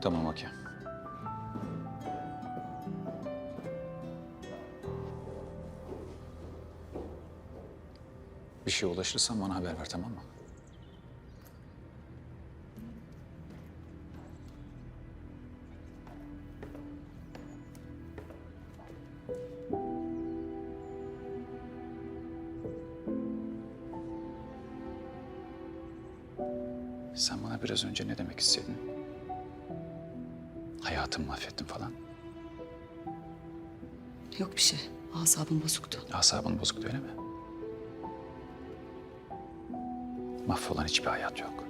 Tamam okey. Bir şey ulaşırsan bana haber ver tamam mı? Sen bana biraz önce ne demek istedin? Hayatımı mahvettin falan. Yok bir şey. Asabım bozuktu. Asabın bozuktu öyle mi? Mahvolan hiçbir hayat yok.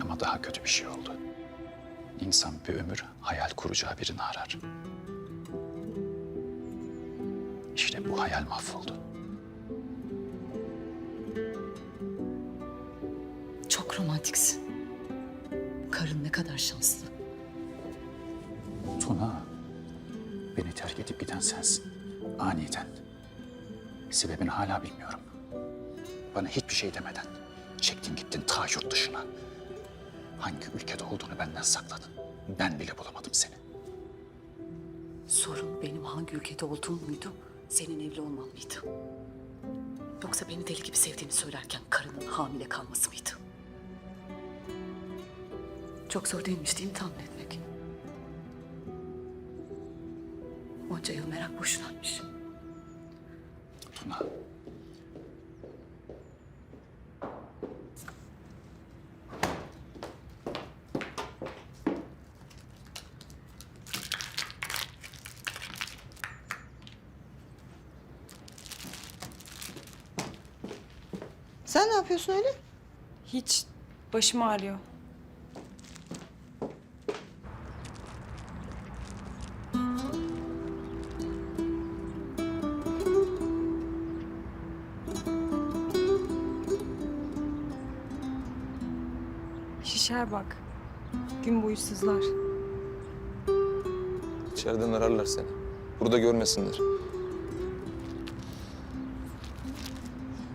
Ama daha kötü bir şey oldu. İnsan bir ömür hayal kuracağı birini arar. İşte bu hayal mahvoldu. Çok romantiksin. Kadar şanslı. Tuna, beni terk edip giden sensin. Aniden. Sebebini hala bilmiyorum. Bana hiçbir şey demeden çektin gittin ta yurt dışına. Hangi ülkede olduğunu benden sakladın. Ben bile bulamadım seni. Sorun benim hangi ülkede olduğum muydu? Senin evli olman mıydı? Yoksa beni deli gibi sevdiğini söylerken karının hamile kalması mıydı? Çok zor değilmiş değil mi tahmin etmek? Onca yıl merak boşunaymış. Tuna. Sen ne yapıyorsun öyle? Hiç başım ağrıyor. Şişer bak. Gün boyu sızlar. İçeriden ararlar seni. Burada görmesinler.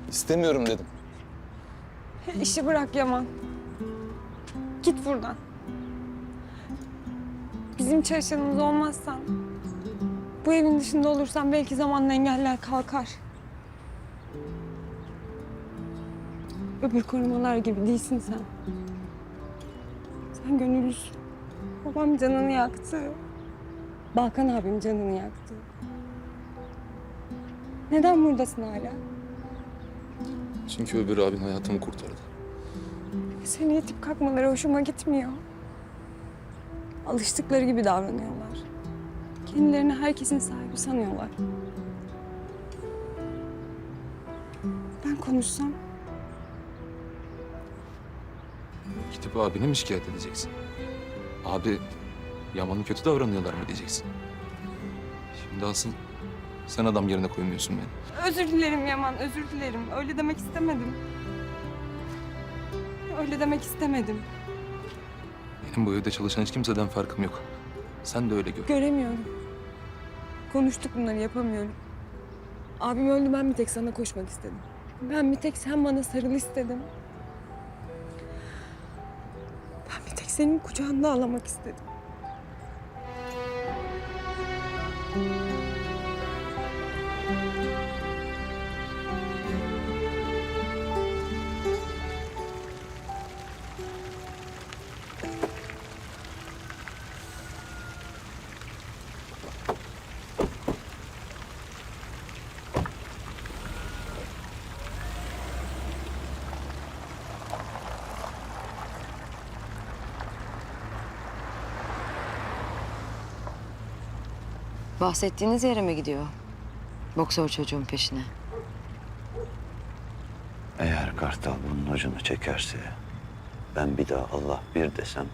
İstemiyorum dedim. İşi bırak Yaman. Git buradan. Bizim çalışanımız olmazsan, bu evin dışında olursan belki zamanla engeller kalkar. Öbür korumalar gibi değilsin sen. Sen gönüllüsün. Babam canını yaktı. Balkan abim canını yaktı. Neden buradasın hala? Çünkü öbür abin hayatımı kurtardı. Seni itip kalkmaları hoşuma gitmiyor. Alıştıkları gibi davranıyorlar. Kendilerini herkesin sahibi sanıyorlar. Ben konuşsam Gidip abine mi şikayet edeceksin? Abi Yaman'ın kötü davranıyorlar mı diyeceksin? Şimdi asıl sen adam yerine koymuyorsun beni. özür dilerim Yaman, özür dilerim. Öyle demek istemedim. Öyle demek istemedim. Benim bu evde çalışan hiç kimseden farkım yok. Sen de öyle gör. Göremiyorum. Konuştuk bunları yapamıyorum. Abim öldü ben bir tek sana koşmak istedim. Ben bir tek sen bana sarıl istedim. Senin kucağında ağlamak istedim. Bahsettiğiniz yere mi gidiyor? Boksör çocuğun peşine. Eğer kartal bunun ucunu çekerse, ben bir daha Allah bir desem,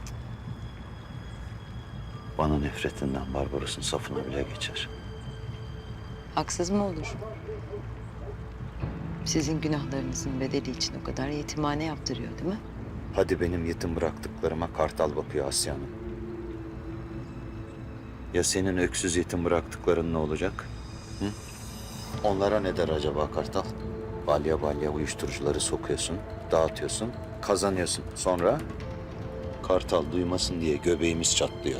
bana nefretinden Barbaros'un safına bile geçer. Haksız mı olur? Sizin günahlarınızın bedeli için o kadar yetimhane yaptırıyor değil mi? Hadi benim yetim bıraktıklarıma kartal bakıyor Asya Hanım. Ya senin öksüz yetim bıraktıkların ne olacak? Hı? Onlara ne der acaba kartal? Balya balya uyuşturucuları sokuyorsun, dağıtıyorsun, kazanıyorsun. Sonra Kartal duymasın diye göbeğimiz çatlıyor.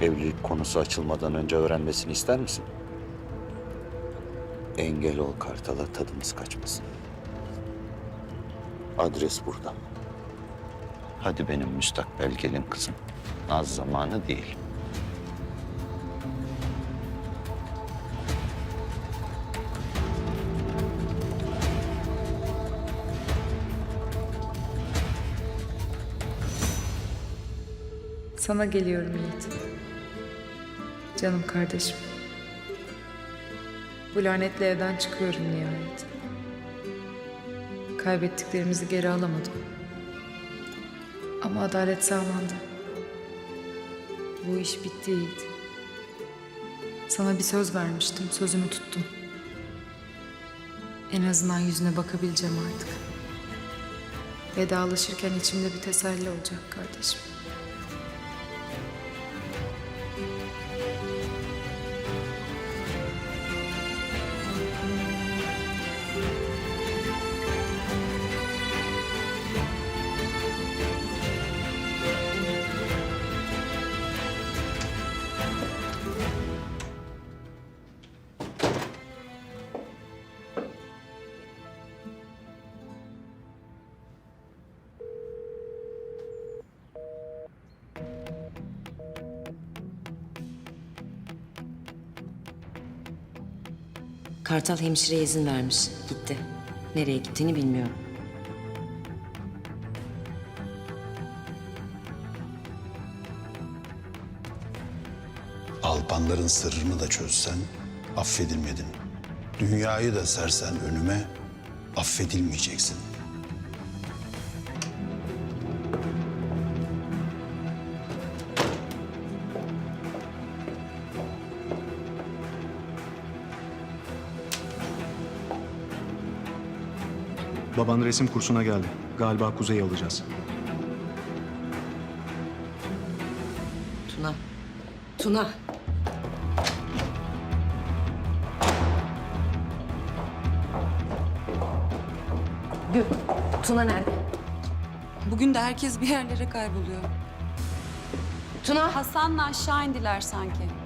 Evlilik konusu açılmadan önce öğrenmesini ister misin? Engel ol Kartal'a tadımız kaçmasın. Adres burada. Hadi benim müstakbel gelin kızım. Naz zamanı değil. Sana geliyorum Yiğit. Canım kardeşim. Bu lanetli evden çıkıyorum nihayet. Kaybettiklerimizi geri alamadım. Ama adalet sağlandı. Bu iş bitti Yiğit. Sana bir söz vermiştim, sözümü tuttum. En azından yüzüne bakabileceğim artık. Vedalaşırken içimde bir teselli olacak kardeşim. Kartal hemşireye izin vermiş. Gitti. Nereye gittiğini bilmiyorum. Alpanların sırrını da çözsen affedilmedin. Dünyayı da sersen önüme affedilmeyeceksin. Baban resim kursuna geldi. Galiba Kuzey'i alacağız. Tuna. Tuna. Gül. Tuna nerede? Bugün de herkes bir yerlere kayboluyor. Tuna. Hasan'la aşağı indiler sanki.